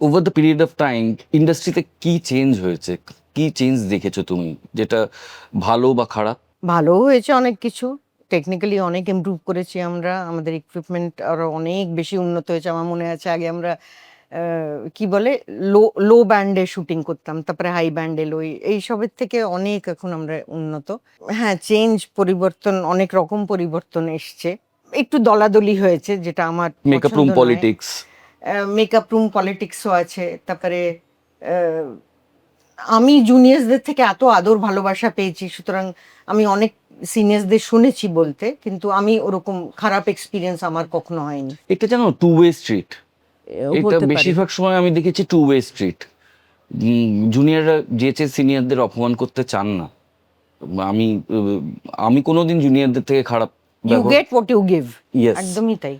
Over the period of time ইন্ডাস্ট্রিতে কি change হয়েছে? কি চেঞ্জ দেখেছ তুমি যেটা ভালো বা খারাপ? ভালো হয়েছে অনেক কিছু। টেকনিক্যালি অনেক ইমপ্রুভ করেছি আমরা। আমাদের ইকুইপমেন্ট আরও অনেক বেশি উন্নত হয়েছে আমার মনে আছে। আগে আমরা কি বলে লো লো ব্যান্ডে শুটিং করতাম তারপরে হাই ব্যান্ডে লো এইসবের থেকে অনেক এখন আমরা উন্নত। হ্যাঁ চেঞ্জ পরিবর্তন অনেক রকম পরিবর্তন এসছে। একটু দলাদলি হয়েছে যেটা আমার makeup room politics makeup room পলিটিক্সও আছে তারপরে আমি জুনিয়র্সদের থেকে এত আদর ভালোবাসা পেয়েছি সুতরাং আমি অনেক সিনিয়র্সদের শুনেছি বলতে কিন্তু আমি ওরকম খারাপ এক্সপিরিয়েন্স আমার কখনো হয়নি। এটা জানো টু ওয়ে স্ট্রিট এটা বেশিরভাগ সময় আমি দেখেছি টু ওয়ে স্ট্রিট জুনিয়ররা যেচে সিনিয়রদের অপমান করতে চান না। আমি আমি কোনোদিন জুনিয়রদের থেকে খারাপ you get what you give. একদমই তাই।